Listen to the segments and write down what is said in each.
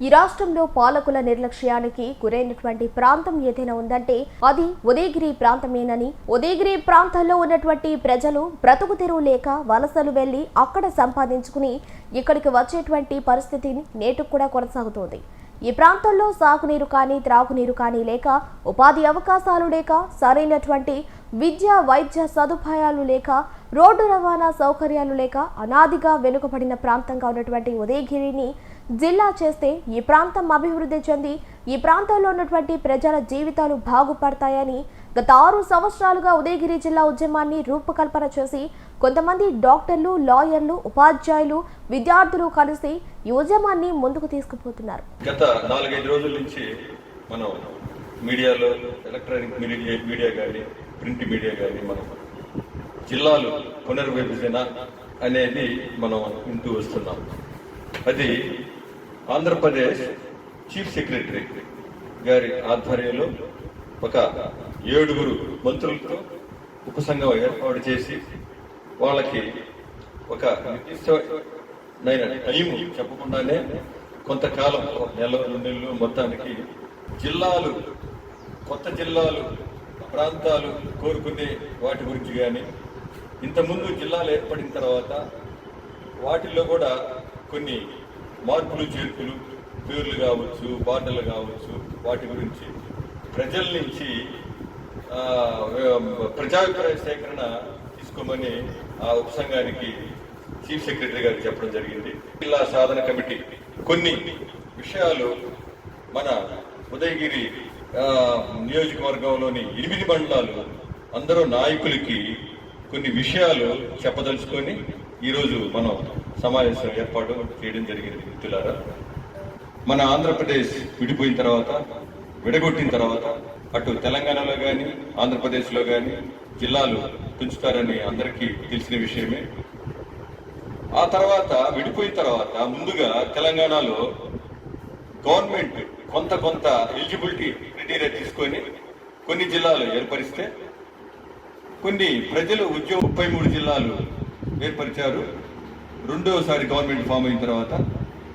ఈ రాష్ట్రంలో పాలకుల నిర్లక్ష్యానికి గురైనటువంటి ప్రాంతం ఏదైనా ఉందంటే అది ఉదయగిరి ప్రాంతమేనని ఉదయగిరి ప్రాంతంలో ఉన్నటువంటి ప్రజలు బ్రతుకు తెరువు లేక వలసలు వెళ్ళి అక్కడ సంపాదించుకుని ఇక్కడికి వచ్చేటువంటి పరిస్థితి నేటికి కూడా కొనసాగుతోంది. ఈ ప్రాంతంలో సాగునీరు కానీ త్రాగునీరు కానీ లేక ఉపాధి అవకాశాలు లేక సరైనటువంటి విద్య వైద్య సదుపాయాలు లేక రోడ్డు రవాణా సౌకర్యాలు లేక అనాదిగా వెనుకబడిన ప్రాంతంగా ఉన్నటువంటి ఉదయగిరిని జిల్లా చేస్తే ఈ ప్రాంతం అభివృద్ధి చెంది ఈ ప్రాంతంలో ఉన్నటువంటి ప్రజల జీవితాలు బాగుపడతాయని గత ఆరు సంవత్సరాలుగా ఉదయగిరి జిల్లా ఉద్యమాన్ని రూపకల్పన చేసి కొంతమంది డాక్టర్లు లాయర్లు ఉపాధ్యాయులు విద్యార్థులు కలిసి ఈ ఉద్యమాన్ని ముందుకు తీసుకుపోతున్నారు. గత నాలుగైదు రోజుల నుంచి మనం మీడియాలో ఎలక్ట్రానిక్ మీడియా కానీ ప్రింట్ మీడియా కానీ మనం జిల్లాలు పునర్విభజన అనేది మనం వింటూ వస్తున్నాం. అది ఆంధ్రప్రదేశ్ చీఫ్ సెక్రటరీ గారి ఆధ్వర్యంలో ఒక ఏడుగురు మంత్రులతో ఉపసంఘం ఏర్పాటు చేసి వాళ్ళకి ఒక నిర్దిష్టమైన టైం చెప్పకుండానే కొంతకాలం నెల రెండు నెలలు మొత్తానికి జిల్లాలు కొత్త జిల్లాలు ప్రాంతాలు కోరుకునే వాటి గురించి కానీ ఇంతకుముందు జిల్లాలు ఏర్పడిన తర్వాత వాటిల్లో కూడా కొన్ని మార్పులు చేర్పులు పేర్లు కావచ్చు బాటలు కావచ్చు వాటి గురించి ప్రజల నుంచి ప్రజాభిప్రాయ సేకరణ తీసుకోమని ఆ ఉపసంఘానికి చీఫ్ సెక్రటరీ గారికి చెప్పడం జరిగింది. జిల్లా సాధన కమిటీ కొన్ని విషయాలు మన ఉదయగిరి నియోజకవర్గంలోని ఎనిమిది మండలాలు అందరూ నాయకులకి కొన్ని విషయాలు చెప్పదలుచుకొని ఈరోజు మనం సమావేశం ఏర్పాటు చేయడం జరిగింది మిత్రులారా. మన ఆంధ్రప్రదేశ్ విడిపోయిన తర్వాత విడగొట్టిన తర్వాత అటు తెలంగాణలో కానీ ఆంధ్రప్రదేశ్లో కానీ జిల్లాలు పెంచుతారని అందరికీ తెలిసిన విషయమే. ఆ తర్వాత విడిపోయిన తర్వాత ముందుగా తెలంగాణలో గవర్నమెంట్ కొంత కొంత ఎలిజిబిలిటీ క్రైటీరియా తీసుకొని కొన్ని జిల్లాలు ఏర్పరిస్తే కొన్ని ప్రజలు ఉద్యోగం ముప్పై మూడు జిల్లాలు ఏర్పరిచారు. రెండోసారి గవర్నమెంట్ ఫామ్ అయిన తర్వాత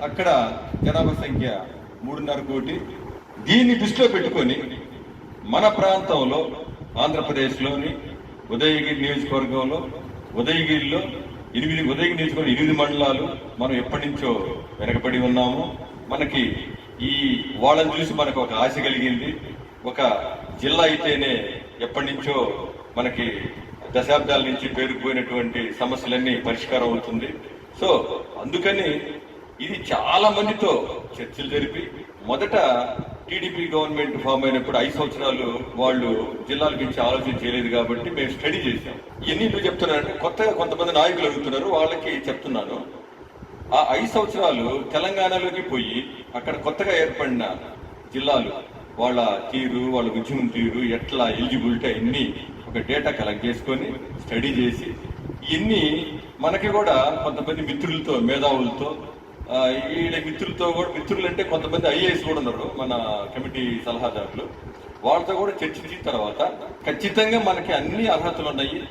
అక్కడ జనాభా సంఖ్య మూడున్నర కోటి. దీన్ని దృష్టిలో పెట్టుకొని మన ప్రాంతంలో ఆంధ్రప్రదేశ్లోని ఉదయగిరి నియోజకవర్గంలో ఉదయగిరిలో ఎనిమిది ఉదయగిరి నియోజకవర్గం ఎనిమిది మండలాలు మనం ఎప్పటి నుంచో వెనకబడి ఉన్నాము. మనకి ఈ వాళ్ళని చూసి మనకు ఒక ఆశ కలిగింది. ఒక జిల్లా అయితేనే ఎప్పటి నుంచో మనకి దశాబ్దాల నుంచి పేరుకుపోయినటువంటి సమస్యలన్నీ పరిష్కారం అవుతుంది. సో అందుకని ఇది చాలా మందితో చర్చలు జరిపి మొదట టీడీపీ గవర్నమెంట్ ఫామ్ అయినప్పుడు ఐదు సంవత్సరాలు వాళ్ళు జిల్లాల గురించి ఆలోచన చేయలేదు కాబట్టి మేము స్టడీ చేసాం ఇవన్నీ ఎందుకు చెప్తున్నారంటే కొత్తగా కొంతమంది నాయకులు అడుగుతున్నారు వాళ్ళకి చెప్తున్నాను. ఆ ఐదు సంవత్సరాలు తెలంగాణలోకి పోయి అక్కడ కొత్తగా ఏర్పడిన జిల్లాలు వాళ్ళ తీరు వాళ్ళ ఉద్యమం తీరు ఎట్లా ఎలిజిబిలిటీ అన్నీ ఒక డేటా కలెక్ట్ చేసుకొని స్టడీ చేసి ఇన్ని మనకి కూడా కొంతమంది మిత్రులతో మేధావులతో వీళ్ళ మిత్రులతో కూడా మిత్రులు అంటే కొంతమంది ఐఏఎస్ కూడా ఉన్నారు మన కమిటీ సలహాదారులు. వాళ్ళతో కూడా చర్చించిన తర్వాత ఖచ్చితంగా మనకి అన్ని అర్హతలు ఉన్నాయి.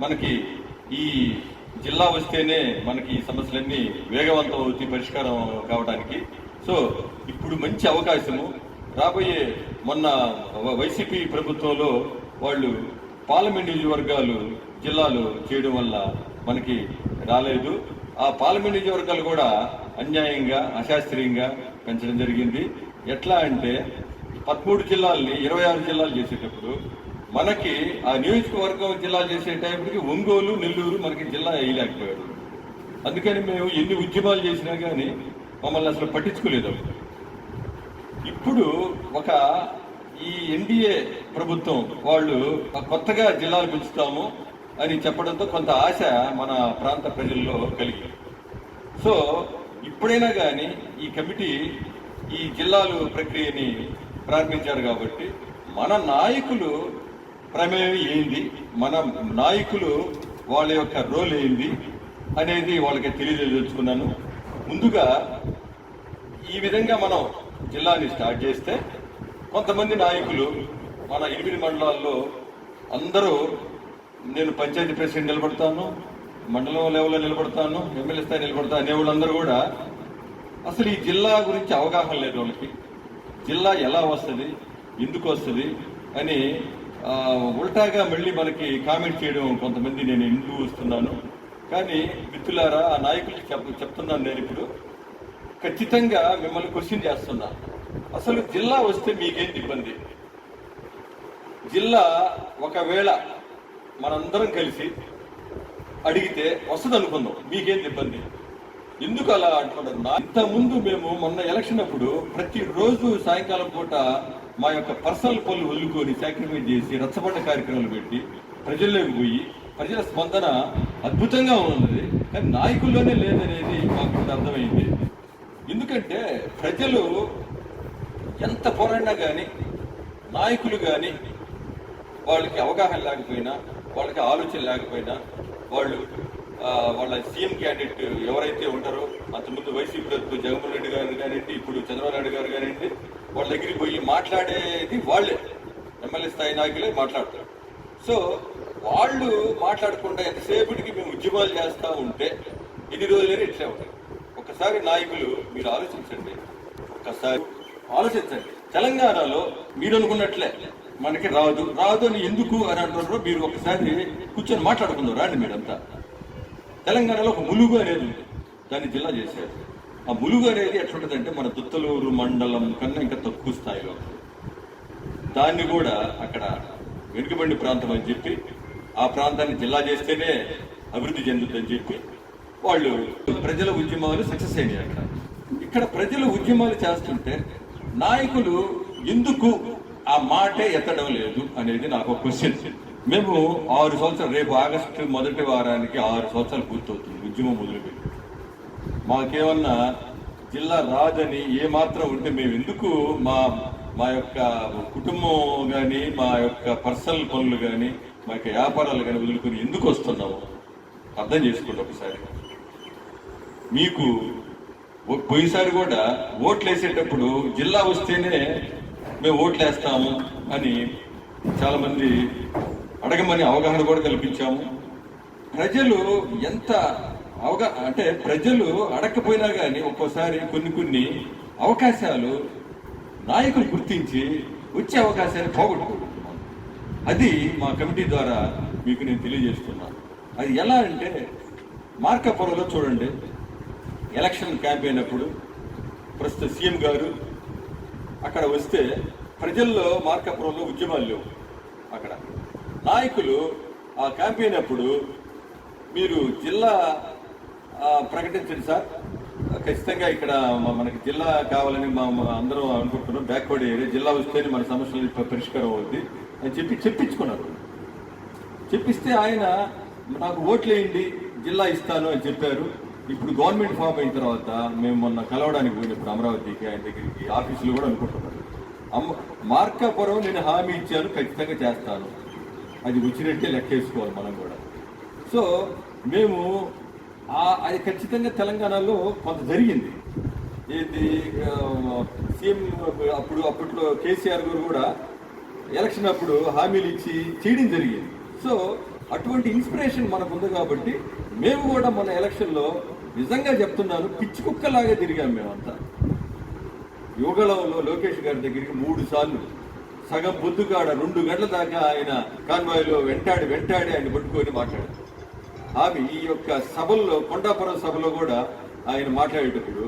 మనకి ఈ జిల్లా వస్తేనే మనకి ఈ సమస్యలన్నీ వేగవంతం అవుతాయి పరిష్కారం కావడానికి. సో ఇప్పుడు మంచి అవకాశము. రాబోయే మొన్న వ- వైసీపీ ప్రభుత్వంలో వాళ్ళు పార్లమెంట్ నియోజకవర్గాలు జిల్లాలు చేయడం వల్ల మనకి రాలేదు. ఆ పార్లమెంట్ నియోజకవర్గాలు కూడా అన్యాయంగా అశాస్త్రీయంగా పెంచడం జరిగింది. ఎట్లా అంటే పదమూడు జిల్లాల్ని ఇరవై ఆరు జిల్లాలు చేసేటప్పుడు మనకి ఆ నియోజకవర్గం జిల్లాలు చేసే టైంకి ఒంగోలు నెల్లూరు మనకి జిల్లా వేయలేకపోయారు. అందుకని మేము ఎన్ని ఉద్యమాలు చేసినా కానీ మమ్మల్ని అసలు పట్టించుకోలేదు. ఇప్పుడు ఒక ఈ ఎన్డీఏ ప్రభుత్వం వాళ్ళు కొత్తగా జిల్లాలు పెంచుతాము అని చెప్పడంతో కొంత ఆశ మన ప్రాంత ప్రజల్లో కలిగింది. సో ఇప్పుడైనా కానీ ఈ కమిటీ ఈ జిల్లాలు ప్రక్రియని ప్రారంభించారు కాబట్టి మన నాయకులు ప్రమేయం ఏంది? మన నాయకులు వాళ్ళ యొక్క రోల్ ఏంది? అనేది వాళ్ళకి తెలియజేసుకున్నాను. ముందుగా ఈ విధంగా మనం జిల్లాని స్టార్ట్ చేస్తే కొంతమంది నాయకులు మన ఎనిమిది మండలాల్లో అందరూ నేను పంచాయతీ ప్రెసిడెంట్ నిలబడతాను మండలం లెవెల్లో నిలబడతాను ఎమ్మెల్యే స్థాయి నిలబడతాను అనే వాళ్ళందరూ కూడా అసలు ఈ జిల్లా గురించి అవగాహన లేదు వాళ్ళకి జిల్లా ఎలా వస్తుంది ఎందుకు వస్తుంది అని ఉల్టాగా మళ్ళీ మనకి కామెంట్ చేయడం కొంతమంది నేను ఎందుకు వస్తున్నాను. కానీ మిత్రులారా ఆ నాయకులకి చెప్ చెప్తున్నాను నేను ఇప్పుడు. ఖచ్చితంగా మిమ్మల్ని క్వశ్చన్ చేస్తున్నాను అసలు జిల్లా వస్తే మీకేంటి ఇబ్బంది? జిల్లా ఒకవేళ మనందరం కలిసి అడిగితే వస్తుంది అనుకుందాం మీకేంటి ఇబ్బంది? ఎందుకు అలా అంటున్నారు ఇంతకుముందు ముందు మేము మొన్న ఎలక్షన్ అప్పుడు ప్రతిరోజు సాయంకాలం పూట మా యొక్క పర్సనల్ పనులు వల్లుకొని సాక్రిఫైస్ చేసి రచ్చబండ కార్యక్రమాలు పెట్టి ప్రజల్లోకి పోయి ప్రజల స్పందన అద్భుతంగా ఉన్నది. కానీ నాయకుల్లోనే లేదనేది మాకు అర్థమైంది. ఎందుకంటే ప్రజలు ఎంత పోరాడినా కానీ నాయకులు కానీ వాళ్ళకి అవగాహన లేకపోయినా వాళ్ళకి ఆలోచన లేకపోయినా వాళ్ళు వాళ్ళ సీఎం క్యాండిడేట్ ఎవరైతే ఉంటారో అంతకుముందు వైసీపీ జగన్మోహన్ రెడ్డి గారు కానివ్వండి ఇప్పుడు చంద్రబాబు నాయుడు గారు కానివ్వండి వాళ్ళ దగ్గరికి పోయి మాట్లాడేది వాళ్ళే. ఎమ్మెల్యే స్థాయి నాయకులే మాట్లాడతారు. సో వాళ్ళు మాట్లాడకుండా ఎంతసేపటికి మేము ఉద్యమాలు చేస్తూ ఉంటే ఇన్ని రోజులైనా ఇట్లే ఉంటాయి. ఒకసారి నాయకులు మీరు ఆలోచించండి. ఒకసారి ఆలోచించండి. తెలంగాణలో మీరు అనుకున్నట్లే మనకి రాదు. రాదు అని ఎందుకు అని అంటున్నారో మీరు ఒకసారి కూర్చొని మాట్లాడుకుందాం. రాండి మీరంతా. తెలంగాణలో ఒక ములుగు అనేది ఉంది. దాన్ని జిల్లా చేశారు. ఆ ములుగు అనేది ఎట్లుంటుందంటే మన దుత్తలూరు మండలం కన్నా ఇంకా తక్కువ స్థాయిలో దాన్ని కూడా అక్కడ వెనుకబడి ప్రాంతం అని చెప్పి ఆ ప్రాంతాన్ని జిల్లా చేస్తేనే అభివృద్ధి చెందుతుందని చెప్పి వాళ్ళు ప్రజల ఉద్యమాలు సక్సెస్ అయినాయి అక్కడ ఇక్కడ ప్రజల ఉద్యమాలు చేస్తుంటే నాయకులు ఎందుకు ఆ మాటే ఎత్తడం లేదు అనేది నాకు ఒక క్వశ్చన్ మేము ఆరు సంవత్సరాలు రేపు ఆగస్టు మొదటి వారానికి ఆరు సంవత్సరాలు పూర్తవుతుంది ఉద్యమం మొదలుపెట్టి. మాకేమన్నా జిల్లా రాదని ఏ మాత్రం ఉంటే మేము ఎందుకు మా మా యొక్క కుటుంబం కానీ మా యొక్క పర్సనల్ పనులు కానీ మా యొక్క వ్యాపారాలు కానీ వదులుకొని ఎందుకు వస్తున్నాము అర్థం చేసుకోండి ఒకసారి. మీకు పోయినసారి కూడా ఓట్లు వేసేటప్పుడు జిల్లా వస్తేనే మేము ఓట్లు వేస్తాము అని చాలామంది అడగమని అవగాహన కూడా కల్పించాము. ప్రజలు ఎంత అవగా అంటే ప్రజలు అడగకపోయినా కానీ ఒక్కోసారి కొన్ని కొన్ని అవకాశాలు నాయకులు గుర్తించి వచ్చే అవకాశాన్ని పోగొట్టుకుంటున్నాం. అది మా కమిటీ ద్వారా మీకు నేను తెలియజేస్తున్నాను. అది ఎలా అంటే మార్కాపురంలో చూడండి. ఎలక్షన్ క్యాంపెయిన్ అప్పుడు ప్రస్తుత సీఎం గారు అక్కడ వస్తే ప్రజల్లో మార్కాపురంలో ఉద్యమాలు లేవు అక్కడ. నాయకులు ఆ క్యాంపెయిన్ అప్పుడు మీరు జిల్లా ప్రకటించండి సార్. ఖచ్చితంగా ఇక్కడ మనకి జిల్లా కావాలని మా అందరం అనుకుంటున్నాం. బ్యాక్వర్డ్ ఏరియా జిల్లా వస్తేనే మన సమస్యలు పరిష్కారం అవుద్ది అని చెప్పి చెప్పించుకున్నారు. చెప్పిస్తే ఆయన నాకు ఓట్లేయండి జిల్లా ఇస్తాను అని చెప్పారు. ఇప్పుడు గవర్నమెంట్ ఫామ్ అయిన తర్వాత మేము మొన్న కలవడానికి పోయినప్పుడు అమరావతికి ఆయన దగ్గరికి ఆఫీసులు కూడా అనుకుంటున్నారు అమ్మ మార్కాపురం నేను హామీ ఇచ్చాను ఖచ్చితంగా చేస్తాను. అది వచ్చినట్టే లెక్కేసుకోవాలి మనం కూడా. సో మేము అది ఖచ్చితంగా తెలంగాణలో కొంత జరిగింది. ఇది సీఎం అప్పుడు అప్పట్లో కేసీఆర్ గారు కూడా ఎలక్షన్ అప్పుడు హామీలు ఇచ్చి చేయడం జరిగింది. సో అటువంటి ఇన్స్పిరేషన్ మనకు ఉంది కాబట్టి మేము కూడా మన ఎలక్షన్లో నిజంగా చెప్తున్నాను పిచ్చి కుక్కలాగా తిరిగాం మేమంతా. యువగళంలో లోకేష్ గారి దగ్గరికి మూడు సార్లు సగం పొద్దుకాడ రెండు గంటల దాకా ఆయన కాన్వాయ్లో వెంటాడి వెంటాడి ఆయన పట్టుకొని మాట్లాడారు. ఆమె ఈ యొక్క సభల్లో కొండాపురం సభలో కూడా ఆయన మాట్లాడేటప్పుడు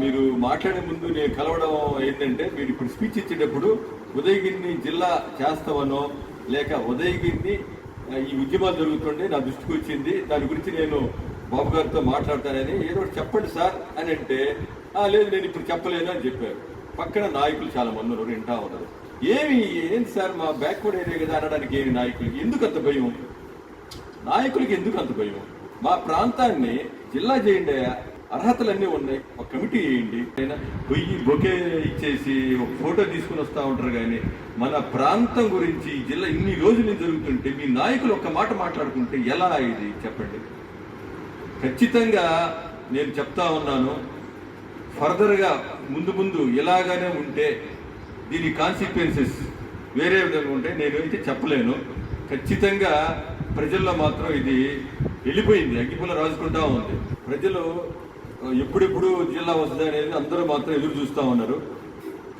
మీరు మాట్లాడే ముందు నేను కలవడం ఏంటంటే మీరు ఇప్పుడు స్పీచ్ ఇచ్చేటప్పుడు ఉదయగిరిని జిల్లా చేస్తామనో లేక ఉదయగిరిని ఈ ఉద్యమాలు జరుగుతుండే నా దృష్టికి వచ్చింది. దాని గురించి నేను బాబు గారితో మాట్లాడతానని ఏదో ఒకటి చెప్పండి సార్ అని అంటే "ఆ, లేదు నేను ఇప్పుడు చెప్పలేను అని చెప్పారు. పక్కన నాయకులు చాలా మంది ఉన్నారు వింటా ఉన్నారు. ఏమి ఏంటి సార్ మా బ్యాక్వర్డ్ ఏరియా కదా అనడానికి ఏమి నాయకులకి ఎందుకు అంత భయం? నాయకులకి ఎందుకు అంత భయం? మా ప్రాంతాన్ని జిల్లా చేయండి అర్హతలన్నీ ఉన్నాయి. ఒక కమిటీ వేయండి. అయినా పొయ్యి బొకే ఇచ్చేసి ఒక ఫోటో తీసుకుని వస్తూ ఉంటారు కానీ మన ప్రాంతం గురించి జిల్లా ఇన్ని రోజులు జరుగుతుంటే మీ నాయకులు ఒక మాట మాట్లాడుకుంటే ఎలా ఇది? చెప్పండి. ఖచ్చితంగా నేను చెప్తా ఉన్నాను. ఫర్దర్గా ముందు ముందు ఇలాగానే ఉంటే దీని కాన్సిక్వెన్సెస్ వేరే విధంగా ఉంటే నేను అయితే చెప్పలేను. ఖచ్చితంగా ప్రజల్లో మాత్రం ఇది వెళ్ళిపోయింది. అగ్గిపుల్ల రాజుకుంటా ఉంది. ప్రజలు ఎప్పుడెప్పుడు జిల్లా వస్తుంది అనేది అందరూ మాత్రం ఎదురు చూస్తూ ఉన్నారు.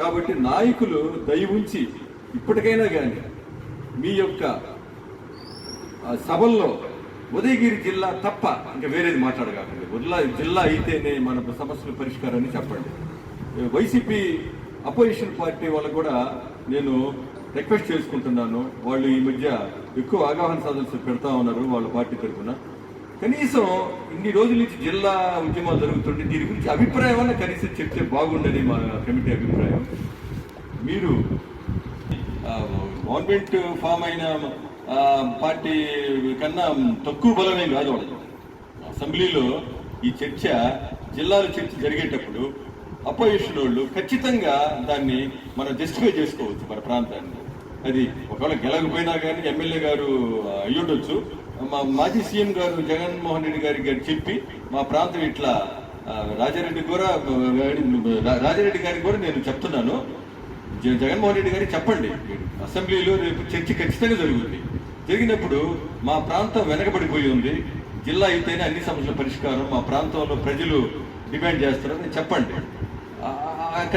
కాబట్టి నాయకులు దయ ఉంచి ఇప్పటికైనా కానీ మీ యొక్క సభల్లో ఉదయగిరి జిల్లా తప్ప ఇంకా వేరేది మాట్లాడకండి ఉదలా జిల్లా అయితేనే మన సమస్యల పరిష్కారాన్ని చెప్పండి. వైసీపీ అపోజిషన్ పార్టీ వాళ్ళకు కూడా నేను రిక్వెస్ట్ చేసుకుంటున్నాను. వాళ్ళు ఈ మధ్య ఎక్కువ అవగాహన సదస్సులు పెడతా ఉన్నారు వాళ్ళ పార్టీ తరఫున. కనీసం ఇన్ని రోజుల నుంచి జిల్లా ఉద్యమాలు జరుగుతుంటే దీని గురించి అభిప్రాయం అన్న కనీసం చెప్తే బాగుండని మా కమిటీ అభిప్రాయం? మీరు గవర్నమెంట్ ఫామ్ అయిన పార్టీ కన్నా తక్కువ బలమేం కాదు వాళ్ళది అసెంబ్లీలో ఈ చర్చ జిల్లాల చర్చ జరిగేటప్పుడు అపోజిషన్ వాళ్ళు ఖచ్చితంగా దాన్ని మనం జస్టిఫై చేసుకోవచ్చు మన ప్రాంతాన్ని. అది ఒకవేళ గెలకపోయినా కానీ ఎమ్మెల్యే గారు అయ్యుండొచ్చు. మా మాజీ సీఎం గారు జగన్మోహన్ రెడ్డి గారికి గారు చెప్పి మా ప్రాంతం ఇట్లా రాజారెడ్డి కూడా రా- రాజారెడ్డి గారికి కూడా నేను చెప్తున్నాను. జగన్మోహన్ రెడ్డి గారికి చెప్పండి. అసెంబ్లీలో రేపు చర్చ ఖచ్చితంగా జరుగుతుంది జరిగినప్పుడు మా ప్రాంతం వెనకబడిపోయి ఉంది. జిల్లా అయితేనే అన్ని సమస్యల పరిష్కారం. మా ప్రాంతంలో ప్రజలు డిమాండ్ చేస్తారని చెప్పండి.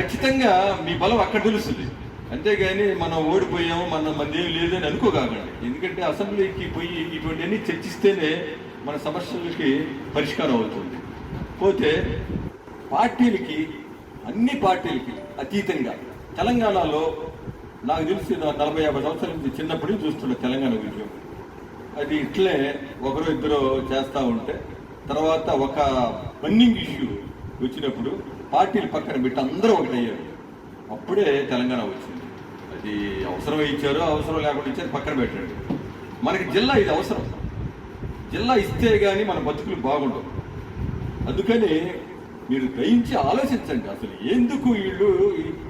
ఖచ్చితంగా మీ బలం అక్కడ తెలుస్తుంది అంతేగాని మనం ఓడిపోయాము మన మంది ఏం లేదని అనుకోకాకండి ఎందుకంటే అసెంబ్లీకి పోయి ఇటువంటివన్నీ చర్చిస్తేనే మన సమస్యలకి పరిష్కారం అవుతుంది. పోతే పార్టీలకి అన్ని పార్టీలకి అతీతంగా తెలంగాణలో నాకు తెలిసి నలభై యాభై సంవత్సరాల నుంచి చిన్నప్పటి నుంచి చూస్తున్నా తెలంగాణ ఉద్యమం. అది ఇట్లే ఒకరో ఇద్దరు చేస్తూ ఉంటే తర్వాత ఒక బన్నింగ్ ఇష్యూ వచ్చినప్పుడు పార్టీలు పక్కన పెట్టి అందరూ ఒకటయ్యారు. అప్పుడే తెలంగాణ వచ్చింది. అది అవసరం ఇచ్చారు అవసరం లేకుండా ఇచ్చారు పక్కన పెట్టండి. మనకి జిల్లా ఇది అవసరం. జిల్లా ఇస్తే కానీ మన బతుకులు బాగుండవు. అందుకని మీరు గ్రహించి ఆలోచించండి అసలు ఎందుకు వీళ్ళు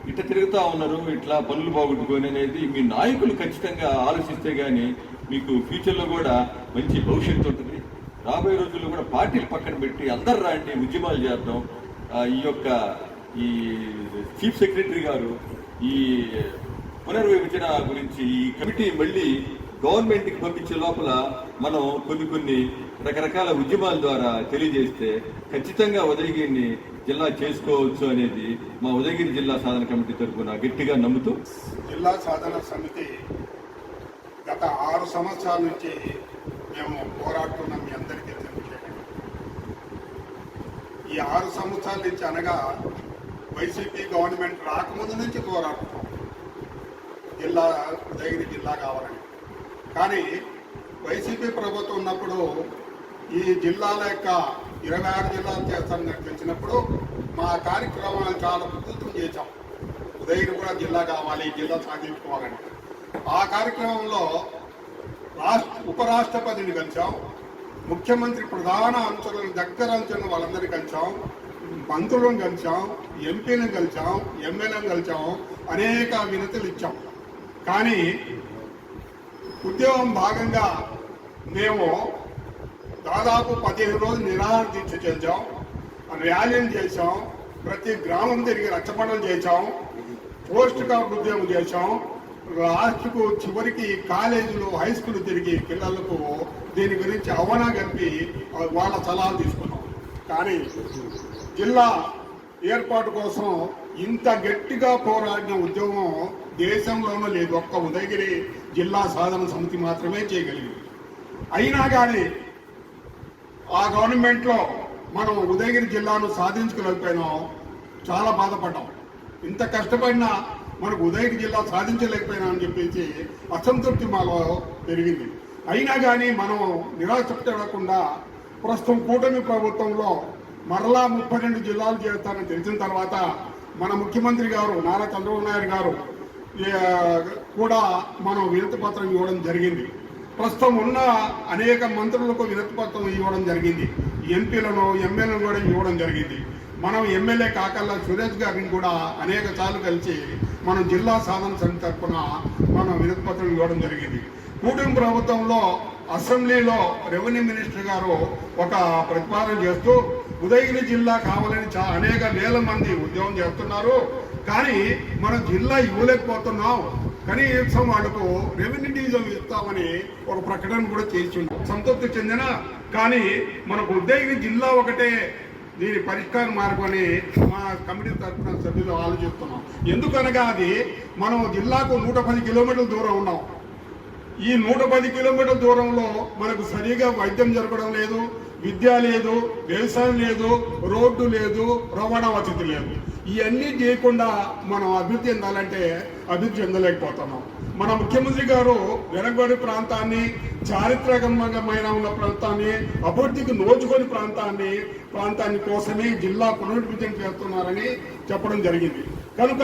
ఇట్ట ఇట్లా ఉన్నారు ఇట్లా పనులు బాగుంటుకొని అనేది మీ నాయకులు ఖచ్చితంగా ఆలోచిస్తే కానీ మీకు ఫ్యూచర్లో కూడా మంచి భవిష్యత్తు ఉంటుంది. రాబోయే రోజుల్లో కూడా పార్టీలు పక్కన పెట్టి అందరు రాండి ఉద్యమాలు చేద్దాం. ఈ యొక్క ఈ చీఫ్ సెక్రటరీ గారు ఈ పునర్విభజన గురించి ఈ కమిటీ మళ్ళీ గవర్నమెంట్కి పంపించే లోపల మనం కొన్ని కొన్ని రకరకాల ఉద్యమాల ద్వారా తెలియజేస్తే ఖచ్చితంగా ఉదయగిరిని జిల్లా చేసుకోవచ్చు అనేది మా ఉదయగిరి జిల్లా సాధన కమిటీ తరఫున గట్టిగా నమ్ముతూ జిల్లా సాధన సమితి గత ఆరు సంవత్సరాల నుంచి మేము పోరాడుతున్నాం మీ అందరికీ తెలిసిన ఈ ఆరు సంవత్సరాల నుంచి అనగా వైసీపీ గవర్నమెంట్ రాకముందు నుంచి పోరాడుతున్నాం జిల్లా ఉదయగిరి జిల్లా కావాలని. కానీ వైసీపీ ప్రభుత్వం ఉన్నప్పుడు ఈ జిల్లాల యొక్క ఇరవై ఆరు జిల్లాలు చేస్తారని తెలిసినప్పుడు మా కార్యక్రమాలను చాలా ప్రభుత్వం చేశాం. ఉదయగిరి కూడా జిల్లా కావాలి జిల్లా సాధించుకోవాలని. ఆ కార్యక్రమంలో రాష్ట్ర ఉపరాష్ట్రపతిని కలిసాం ముఖ్యమంత్రి ప్రధాన అంశాలను దగ్గర అంచున్న వాళ్ళందరినీ కలిసాం మంత్రులను కలిసాం ఎంపీలను కలిసాం ఎమ్మెల్యేలను కలిసాం అనేక వినతులు ఇచ్చాం. కానీ ఉద్యోగం భాగంగా మేము దాదాపు పదిహేను రోజులు నిరాహార దీక్ష చేశాం ర్యాలీలు చేశాం ప్రతి గ్రామం తిరిగి రచ్చబండలు చేశాం పోస్ట్ కార్డు ఉద్యోగం చేశాం. లాస్ట్కు చివరికి కాలేజీలు హై స్కూల్ తిరిగి పిల్లలకు దీని గురించి అవనా కలిపి వాళ్ళ సలహాలు తీసుకున్నాం. కానీ జిల్లా ఏర్పాటు కోసం ఇంత గట్టిగా పోరాడిన ఉద్యమం దేశంలోనూ లేదు. ఒక్క ఉదయగిరి జిల్లా సాధన సమితి మాత్రమే చేయగలిగింది. అయినా కానీ ఆ గవర్నమెంట్లో మనం ఉదయగిరి జిల్లాను సాధించుకోలేకపోయినాం చాలా బాధపడ్డాం. ఇంత కష్టపడినా మనకు ఉదయగిరి జిల్లా సాధించలేకపోయినా అని చెప్పేసి అసంతృప్తి మాలో పెరిగింది. అయినా కానీ మనం నిరాశ పడకుండా ప్రస్తుతం కూటమి ప్రభుత్వంలో మరలా ముప్పై రెండు జిల్లాలు చేస్తానని తెలిసిన తర్వాత మన ముఖ్యమంత్రి గారు నారా చంద్రబాబు నాయుడు గారు కూడా మనం వినతి పత్రం ఇవ్వడం జరిగింది. ప్రస్తుతం ఉన్న అనేక మంత్రులకు వినతి పత్రం ఇవ్వడం జరిగింది. ఎంపీలను ఎమ్మెల్యేలను కూడా ఇవ్వడం జరిగింది. మనం ఎమ్మెల్యే కాకల్లా సురేష్ గారిని కూడా అనేక సార్లు కలిసి మనం జిల్లా సాధన సమితి తరఫున మనం వినతి పత్రం ఇవ్వడం జరిగింది. కూటమి ప్రభుత్వంలో అసెంబ్లీలో రెవెన్యూ మినిస్టర్ గారు ఒక ప్రతిపాదన చేస్తూ ఉదయగిరి జిల్లా కావాలని చా అనేక వేల మంది ఉద్యోగం చేస్తున్నారు. కానీ మనం జిల్లా ఇవ్వలేకపోతున్నాం. కనీసం వాళ్ళకు రెవెన్యూ డివిజన్ ఇస్తామని ఒక ప్రకటన కూడా చేసి సంతృప్తి చెందిన కానీ మనకు ఉదయగిరి జిల్లా ఒకటే. దీని పరిష్కార మార్గమని మా కమిటీ తరఫున సభ్యులు ఆలోచిస్తున్నాం. ఎందుకనగా అది మనం జిల్లాకు నూట పది కిలోమీటర్ల దూరం ఉన్నాం. ఈ నూట పది కిలోమీటర్ల దూరంలో మనకు సరిగా వైద్యం జరగడం లేదు. విద్య లేదు వ్యవసాయం లేదు రోడ్డు లేదు రవాణా వసతి లేదు. ఇవన్నీ చేయకుండా మనం అభివృద్ధి చెందాలంటే అభివృద్ధి చెందలేకపోతున్నాం. మన ముఖ్యమంత్రి గారు వెనకబడి ప్రాంతాన్ని చారిత్రకమైన ఉన్న ప్రాంతాన్ని అభివృద్ధికి నోచుకొని ప్రాంతాన్ని ప్రాంతాన్ని కోసమే జిల్లా పునరుద్ధరణ చేస్తున్నారని చెప్పడం జరిగింది. కనుక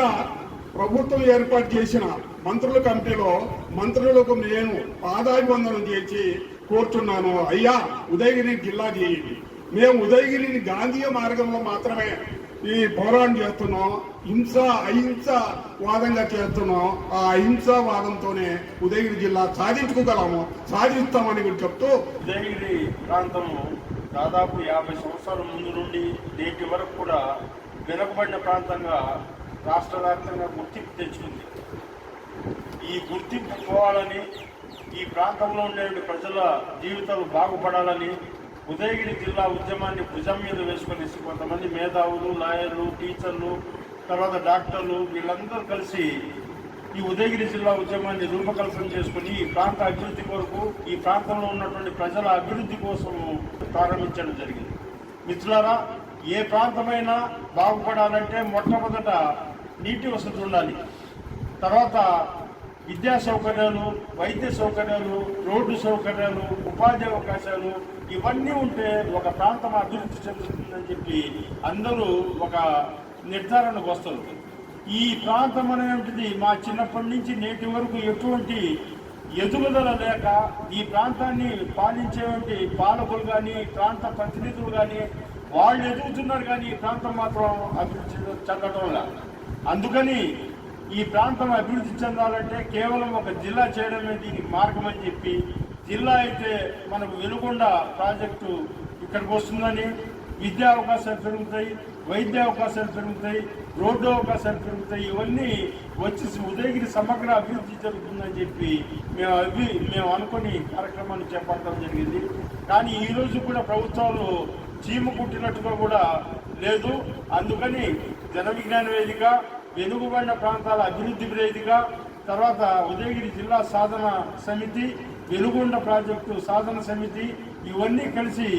ప్రభుత్వం ఏర్పాటు చేసిన మంత్రుల కమిటీలో మంత్రులకు నేను పాదాభివందనం చేసి కోరుచున్నాను. అయ్యా ఉదయగిరి జిల్లా చేయండి. మేము ఉదయగిరిని గాంధీయ మార్గంలో మాత్రమే ఈ పోరాటం చేస్తున్నాం. హింస అహింస వాదంగా చేస్తున్నాం. ఆ అహింస వాదంతోనే ఉదయగిరి జిల్లా సాధించుకోగలము సాధిస్తామని కూడా చెప్తూ ఉదయగిరి ప్రాంతము దాదాపు యాభై సంవత్సరాల ముందు నుండి నేటి వరకు కూడా వెనుకబడిన ప్రాంతంగా రాష్ట్ర వ్యాప్తంగా గుర్తింపు తెచ్చుకుంది. ఈ గుర్తింపు పోవాలని ఈ ప్రాంతంలో ఉండేటువంటి ప్రజల జీవితాలు బాగుపడాలని ఉదయగిరి జిల్లా ఉద్యమాన్ని భుజం మీద వేసుకొని కొంతమంది మేధావులు లాయర్లు టీచర్లు తర్వాత డాక్టర్లు వీళ్ళందరూ కలిసి ఈ ఉదయగిరి జిల్లా ఉద్యమాన్ని రూపకల్పన చేసుకుని ఈ ప్రాంత అభివృద్ధి కొరకు ఈ ప్రాంతంలో ఉన్నటువంటి ప్రజల అభివృద్ధి కోసం ప్రారంభించడం జరిగింది. మిత్రులారా ఏ ప్రాంతమైనా బాగుపడాలంటే మొట్టమొదట నీటి వసతి ఉండాలి. తర్వాత విద్యా సౌకర్యాలు వైద్య సౌకర్యాలు రోడ్డు సౌకర్యాలు ఉపాధి అవకాశాలు ఇవన్నీ ఉంటే ఒక ప్రాంతం అభివృద్ధి చెందుతుందని చెప్పి అందరూ ఒక నిర్ధారణకు వస్తారు. ఈ ప్రాంతం అనేటువంటిది మా చిన్నప్పటి నుంచి నేటి వరకు ఎటువంటి ఎదుగుదల లేక ఈ ప్రాంతాన్ని పాలించేటువంటి పాలకులు కానీ ప్రాంత ప్రతినిధులు కానీ వాళ్ళు ఎదుగుతున్నారు కానీ ఈ ప్రాంతం మాత్రం అభివృద్ధి చెందడం అందుకని ఈ ప్రాంతం అభివృద్ధి చెందాలంటే కేవలం ఒక జిల్లా చేయడమే దీనికి మార్గం అని చెప్పి జిల్లా అయితే మనకు వెలుగొండ ప్రాజెక్టు ఇక్కడికి వస్తుందని విద్యా అవకాశాలు పెరుగుతాయి వైద్య అవకాశాలు పెరుగుతాయి రోడ్డు అవకాశాలు పెరుగుతాయి ఇవన్నీ వచ్చి ఉదయగిరి సమగ్ర అభివృద్ధి జరుగుతుందని చెప్పి మేము అవి మేము అనుకుని కార్యక్రమాన్ని చేపట్టడం జరిగింది. కానీ ఈరోజు కూడా ప్రభుత్వాలు చీమ కుట్టినట్టుగా కూడా లేదు. అందుకని జన విజ్ఞాన వేదిక వెనుకబడిన ప్రాంతాల అభివృద్ధి ప్రేదిగా తర్వాత ఉదయగిరి జిల్లా సాధన సమితి వెలుగొండ ప్రాజెక్టు సాధన సమితి ఇవన్నీ కలిసి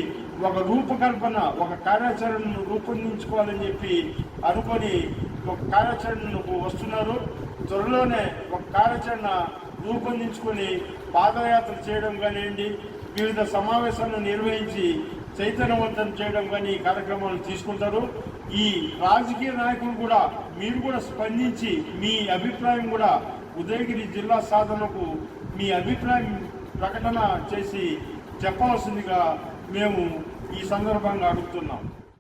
ఒక రూపకల్పన ఒక కార్యాచరణను రూపొందించుకోవాలని చెప్పి అనుకొని ఒక కార్యాచరణకు వస్తున్నారు. త్వరలోనే ఒక కార్యాచరణ రూపొందించుకొని పాదయాత్ర చేయడం కానివ్వండి వివిధ సమావేశాలను నిర్వహించి చైతన్యవంతం చేయడం కానీ ఈ కార్యక్రమాలు తీసుకుంటారు. ఈ రాజకీయ నాయకులు కూడా మీరు కూడా స్పందించి మీ అభిప్రాయం కూడా ఉదయగిరి జిల్లా సాధనకు మీ అభిప్రాయం ప్రకటన చేసి చెప్పవలసిందిగా మేము ఈ సందర్భంగా అడుగుతున్నాం.